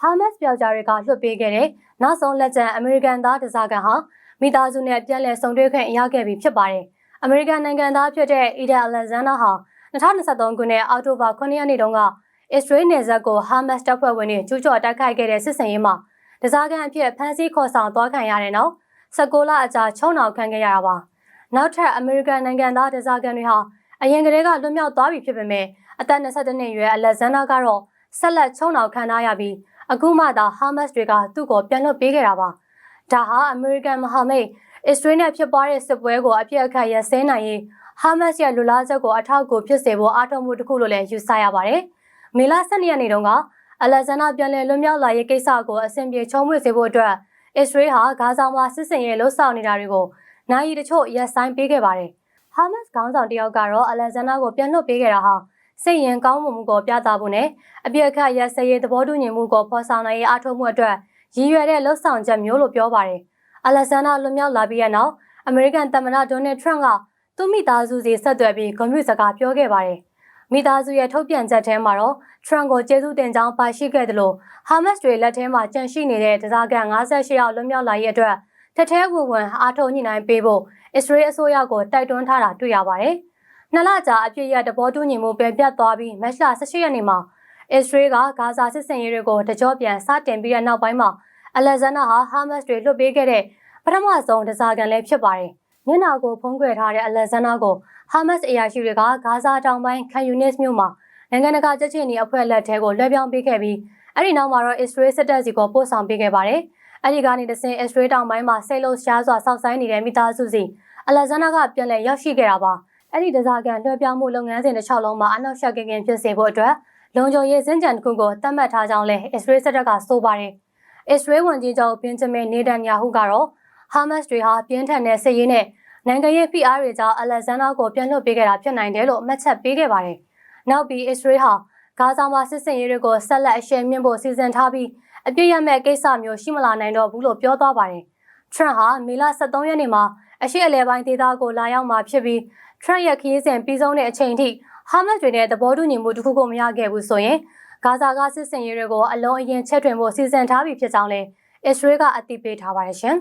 ဟာမတ်စ်ပြောက်ကြားတွေကလွှတ်ပေးခဲ့တဲ့နောက်ဆုံးလက်ကျန်အမေရိကန်သားတစားကန်ဟာမိသားစုနဲ့ပြန်လည်ဆုံတွေ့ခွင့်ရခဲ့ပြီဖြစ်ပါတယ်။အမေရိကန်နိုင်ငံသားဖြစ်တဲ့အီဒန်အလက်ဇန်နာဟာ2023ခုနှစ်အောက်တိုဘာ9ရက်နေ့တုန်းကအစ္စရေးနယ်စပ်ကိုဟာမတ်စ်တပ်ဖွဲ့ဝင်တွေကျူးကျော်တိုက်ခိုက်ခဲ့တဲ့စစ်စင်ရေးမှာတစားကန်အဖြစ်ဖမ်းဆီးခေါ်ဆောင်သွားခံရတဲ့နောက်16လအကြာချုံနှောင်ခံခဲ့ရတာပါ။နောက်ထပ်အမေရိကန်နိုင်ငံသားတစားကန်တွေဟာအရင်ကတည်းကလွတ်မြောက်သွားပြီဖြစ်ပေမဲ့အသက်22နှစ်အရွယ်အလက်ဇန်နာကတော့ဆက်လက်ချုံနှောင်ခံထားရပြီး အခုမှသာဟာမတ်စ်တွေကသူ့ကိုပြန်လွှတ်ပေးခဲ့တာပါ။ဒါဟာအမေရိကန်မဟာမိတ်အစ္စရေးနဲ့ဖြစ်ပွားတဲ့စစ်ပွဲကိုအပြစ်အခတ်ရစဲနိုင်ရေးဟာမတ်စ်ရဲ့လူလားချက်ကိုအထောက်အကူဖြစ်စေဖို့အားထုတ်မှုတစ်ခုလို့လည်းယူဆရပါတယ်။မေလ12ရက်နေ့တုန်းကအလက်ဇန်နာပြန်လည်လွတ်မြောက်လာရေးကိစ္စကိုအစဉ်ပြေချုံးမွေစေဖို့အတွက်အစ္စရေးဟာဂါဇာမှာစစ်စင်ရေးလှုပ်ဆောင်နေတာတွေကိုနိုင်ရီတချို့ရက်ဆိုင်ပေးခဲ့ပါတယ်။ဟာမတ်စ်ခေါင်းဆောင်တယောက်ကတော့အလက်ဇန်နာကိုပြန်လွှတ်ပေးခဲ့တာဟာ စိတ်ရင်ကောင်းမှုမှုကိုပြသဖို့နဲ့အပြည့်အခါရက်စရေးသဘောတူညီမှုကိုဖော်ဆောင်နိုင်ရေးအားထုတ်မှုအတွက်ရည်ရွယ်တဲ့လှုပ်ဆောင်ချက်မျိုးလို့ပြောပါတယ်။အလက်ဇန်နာလွန်မြောက်လာပြီးတဲ့နောက်အမေရိကန်သမ္မတဒေါ်နယ်ထရန့်ကသူ့မိသားစုစီဆက်သွယ်ပြီးဂုဏ်ပြုစကားပြောခဲ့ပါတယ်။မိသားစုရဲ့ထုတ်ပြန်ချက်ထဲမှာတော့ထရန့်ကိုကျေးဇူးတင်ကြောင်းပါရှိခဲ့တယ်လို့ဟာမတ်စ်တွေလက်ထဲမှာကြန့်ရှိနေတဲ့တစားကန်58ရောက်လွန်မြောက်လာရေးအတွက်တထဲဝင်ဝင်အားထုတ်ညှိနှိုင်းပေးဖို့အစ္စရေးအစိုးရကိုတိုက်တွန်းထားတာတွေ့ရပါတယ်။ နှစ်လကြာအပြည့်ရတဘောတူညီမှုပြန်ပြတ်သွားပြီးမတ်လ18ရက်နေ့မှာအစ္စရေးကဂါဇာစစ်စင်ရေးတွေကိုတကြောပြန်စတင်ပြီးတဲ့နောက်ပိုင်းမှာအလက်ဇန်နာဟာဟာမတ်စ်တွေလွတ်ပေးခဲ့တဲ့ပထမဆုံးတစားကန်လည်းဖြစ်ပါတယ်။မျက်နှာကိုဖုံးကွယ်ထားတဲ့အလက်ဇန်နာကိုဟာမတ်စ်အရာရှိတွေကဂါဇာတောင်ပိုင်းခန်ယူနစ်မြို့မှာနိုင်ငံတကာကြက်ချင်နီအဖွဲ့လက်ထဲကိုလွှဲပြောင်းပေးခဲ့ပြီးအဲ့ဒီနောက်မှာတော့အစ္စရေးစစ်တပ်စီကိုပို့ဆောင်ပေးခဲ့ပါတယ်။အဲ့ဒီကနေတဆင်အစ္စရေးတောင်ပိုင်းမှာစိတ်လုံးရှားစွာစောင့်ဆိုင်းနေတဲ့မိသားစုစီအလက်ဇန်နာကပြန်လည်ရောက်ရှိခဲ့တာပါ။ အဲ့ဒီဒဇာကန်လွှဲပြောင်းမှုလုပ်ငန်းစဉ်တစ်လျှောက်လုံးမှာအနောက်ရှက်ကင်ဖြစ်စေဖို့အတွက်လုံခြုံရေးစင်ကြံတစ်ခုကိုသတ်မှတ်ထားကြောင်းလည်းအစ္စရေးစစ်တပ်ကဆိုပါတယ်။အစ္စရေးဝန်ကြီးချုပ်ဘင်ဂျမင်နေဒန်ယာဟုကတော့ဟာမတ်စ်တွေဟာပြင်းထန်တဲ့စစ်ရေးနဲ့နိုင်ငံရေးဖိအားတွေကြောင့်အလက်ဇန်နာကိုပြန်လွှတ်ပေးခဲ့တာဖြစ်နိုင်တယ်လို့အမှတ်ချက်ပေးခဲ့ပါတယ်။နောက်ပြီးအစ္စရေးဟာဂါဇာမှာစစ်စင်ရေးတွေကိုဆက်လက်အရှယ်မြင့်ဖို့စီစဉ်ထားပြီးအပြည့်ရမဲ့ကိစ္စမျိုးရှိမလာနိုင်တော့ဘူးလို့ပြောသွားပါတယ်။ထရန့်ဟာမေလ23ရက်နေ့မှာအရှိအလဲပိုင်းဒေသကိုလာရောက်မှာဖြစ်ပြီး ထရန့်ရဲ့ခရီးစဉ်ပြီးဆုံးတဲ့အချိန်ထိဟာမတ်တွေနဲ့သဘောတူညီမှုတစ်ခုခုမရခဲ့ဘူးဆိုရင်ဂါဇာကစစ်စင်ရေးတွေကိုအလုံးအရင်ချက်ထွင်ဖို့စီစဉ်ထားပြီးဖြစ်ကြောင်းလည်းအစ္စရေးကအသိပေးထားပါတယ်ရှင်